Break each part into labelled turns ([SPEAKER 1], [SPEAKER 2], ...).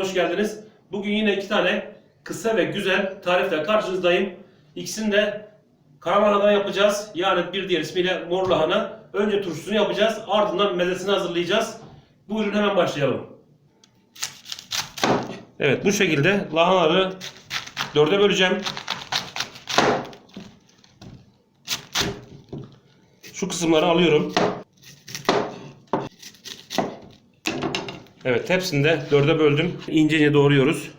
[SPEAKER 1] hoş geldiniz. Bugün yine iki tane kısa ve güzel tarifle karşınızdayım. İkisini de karalahana'dan yapacağız. Yani bir diğer ismiyle mor lahana. Önce turşusunu yapacağız. Ardından mezesini hazırlayacağız. Buyurun hemen başlayalım. Evet bu şekilde lahanaları dörde böleceğim. Şu kısımları alıyorum. Evet hepsini de dörde böldüm. İnce ince doğruyoruz.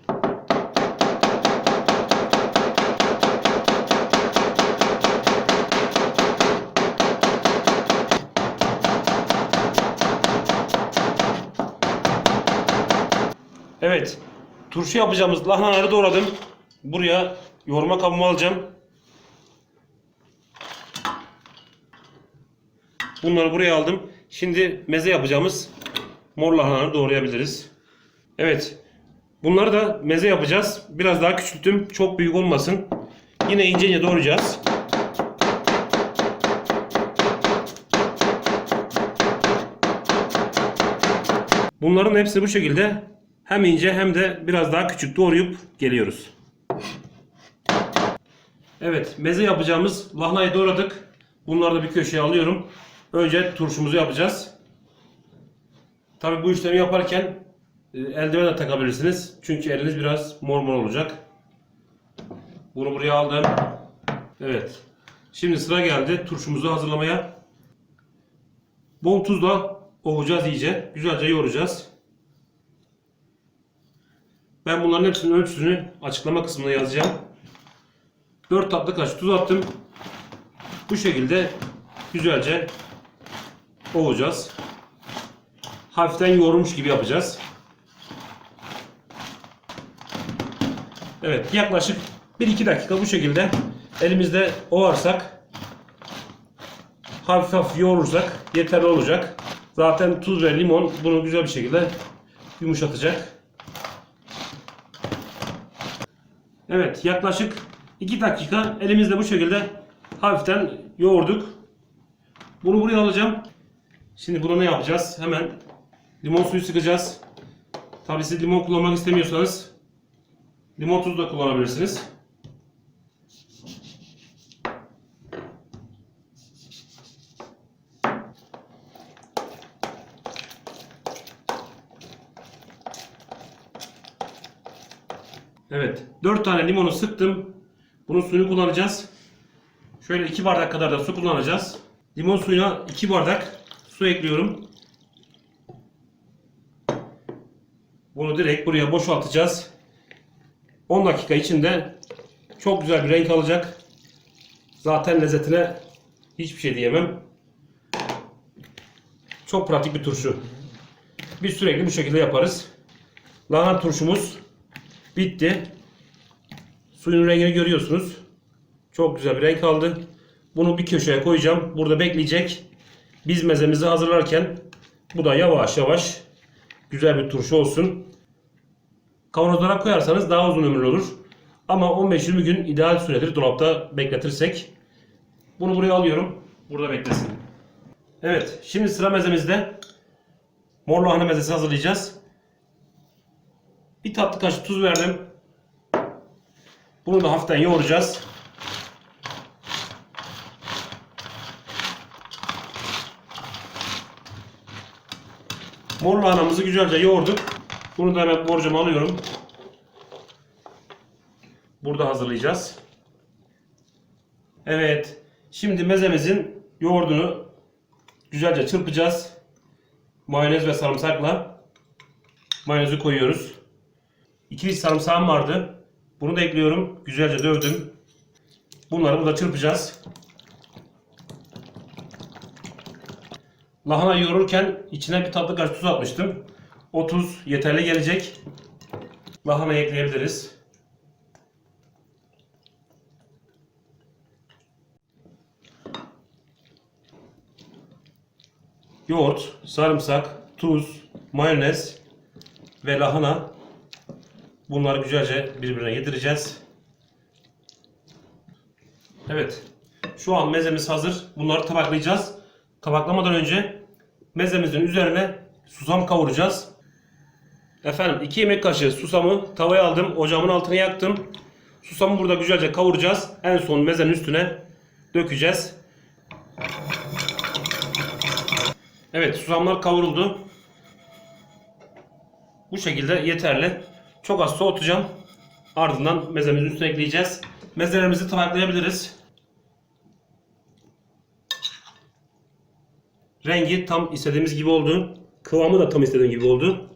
[SPEAKER 1] Evet. Turşu yapacağımız lahanaları doğradım. Buraya yoğurma kabımı alacağım. Bunları buraya aldım. Şimdi meze yapacağımız mor lahanaları doğrayabiliriz. Evet. Bunları da meze yapacağız. Biraz daha küçülttüm. Çok büyük olmasın. Yine ince ince doğrayacağız. Bunların hepsi bu şekilde hem ince hem de biraz daha küçük doğrayıp geliyoruz. Evet, meze yapacağımız lahanayı doğradık. Bunları da bir köşeye alıyorum. Önce turşumuzu yapacağız. Tabi bu işlemi yaparken e, eldiven de takabilirsiniz. Çünkü eliniz biraz mor mor olacak. Bunu buraya aldım. Evet. Şimdi sıra geldi turşumuzu hazırlamaya. Bol tuzla ovacağız iyice. Güzelce yoğuracağız. Ben bunların hepsinin ölçüsünü açıklama kısmına yazacağım. 4 tatlı kaşık tuz attım. Bu şekilde güzelce ovacağız. Hafiften yoğurmuş gibi yapacağız. Evet yaklaşık 1-2 dakika bu şekilde elimizde ovarsak hafif hafif yoğurursak yeterli olacak. Zaten tuz ve limon bunu güzel bir şekilde yumuşatacak. Evet yaklaşık 2 dakika elimizde bu şekilde hafiften yoğurduk. Bunu buraya alacağım. Şimdi buna ne yapacağız? Hemen limon suyu sıkacağız. Tabii siz limon kullanmak istemiyorsanız limon tuzu da kullanabilirsiniz. Evet. 4 tane limonu sıktım. Bunun suyunu kullanacağız. Şöyle 2 bardak kadar da su kullanacağız. Limon suyuna 2 bardak su ekliyorum. Bunu direkt buraya boşaltacağız. 10 dakika içinde çok güzel bir renk alacak. Zaten lezzetine hiçbir şey diyemem. Çok pratik bir turşu. Biz sürekli bu şekilde yaparız. Lahana turşumuz bitti. Suyun rengini görüyorsunuz. Çok güzel bir renk aldı. Bunu bir köşeye koyacağım. Burada bekleyecek. Biz mezemizi hazırlarken bu da yavaş yavaş güzel bir turşu olsun. Kavanozlara koyarsanız daha uzun ömürlü olur. Ama 15-20 gün ideal süredir dolapta bekletirsek. Bunu buraya alıyorum. Burada beklesin. Evet. Şimdi sıra mezemizde. Mor lahana mezesi hazırlayacağız. Bir tatlı kaşık tuz verdim. Bunu da hafiften yoğuracağız. Mor lahanamızı güzelce yoğurduk. Bunu da hemen borcama alıyorum. Burada hazırlayacağız. Evet. Şimdi mezemizin yoğurdunu güzelce çırpacağız. Mayonez ve sarımsakla. Mayonezi koyuyoruz. 2 diş sarımsağım vardı. Bunu da ekliyorum. Güzelce dövdüm. Bunları burada çırpacağız. Lahana yoğururken içine bir tatlı kaşık tuz atmıştım. O tuz yeterli gelecek. Lahana ekleyebiliriz. Yoğurt, sarımsak, tuz, mayonez ve lahana Bunları güzelce birbirine yedireceğiz. Evet. Şu an mezemiz hazır. Bunları tabaklayacağız. Tabaklamadan önce mezemizin üzerine susam kavuracağız. Efendim 2 yemek kaşığı susamı tavaya aldım. Ocağımın altını yaktım. Susamı burada güzelce kavuracağız. En son mezenin üstüne dökeceğiz. Evet susamlar kavruldu. Bu şekilde yeterli. Çok az soğutacağım. Ardından mezemizin üstüne ekleyeceğiz. Mezelerimizi tabaklayabiliriz. Rengi tam istediğimiz gibi oldu. Kıvamı da tam istediğim gibi oldu.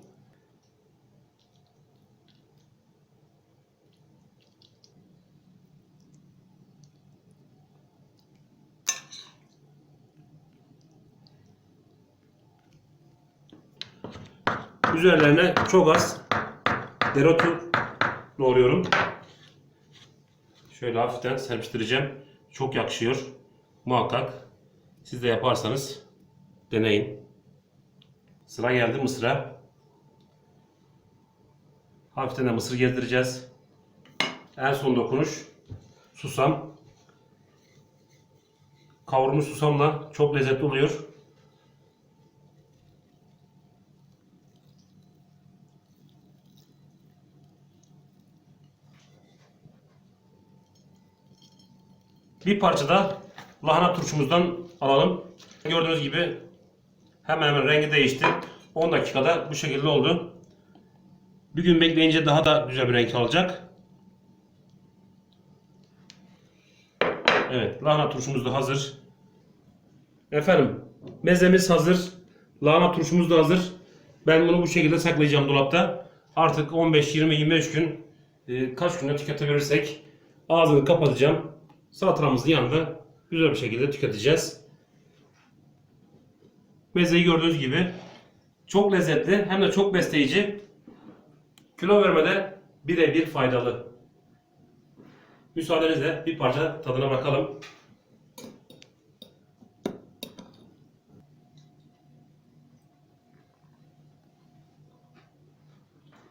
[SPEAKER 1] Üzerlerine çok az dereotu doğruyorum. Şöyle hafiften serpiştireceğim. Çok yakışıyor. Muhakkak siz de yaparsanız deneyin. Sıra geldi mısıra. Hafiften de mısır gezdireceğiz. En son dokunuş susam. Kavrulmuş susamla çok lezzetli oluyor. Bir parça da lahana turşumuzdan alalım. Gördüğünüz gibi hemen hemen rengi değişti. 10 dakikada bu şekilde oldu. Bir gün bekleyince daha da güzel bir renk alacak. Evet, lahana turşumuz da hazır. Efendim, mezemiz hazır. Lahana turşumuz da hazır. Ben bunu bu şekilde saklayacağım dolapta. Artık 15, 20, 25 gün e, kaç günde tüketebilirsek ağzını kapatacağım. Salatamızın yanında güzel bir şekilde tüketeceğiz. Mezeyi gördüğünüz gibi çok lezzetli hem de çok besleyici. Kilo vermede birebir faydalı. Müsaadenizle bir parça tadına bakalım.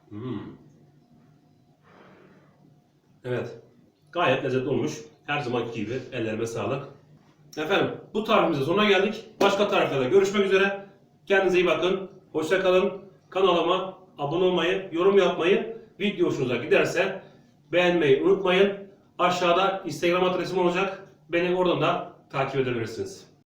[SPEAKER 1] Hmm. Evet. Gayet lezzetli olmuş. Her zamanki gibi ellerime sağlık. Efendim bu tarifimizin sonuna geldik. Başka tariflerde görüşmek üzere. Kendinize iyi bakın. Hoşça kalın. Kanalıma abone olmayı, yorum yapmayı, video hoşunuza giderse beğenmeyi unutmayın. Aşağıda Instagram adresim olacak. Beni oradan da takip edebilirsiniz.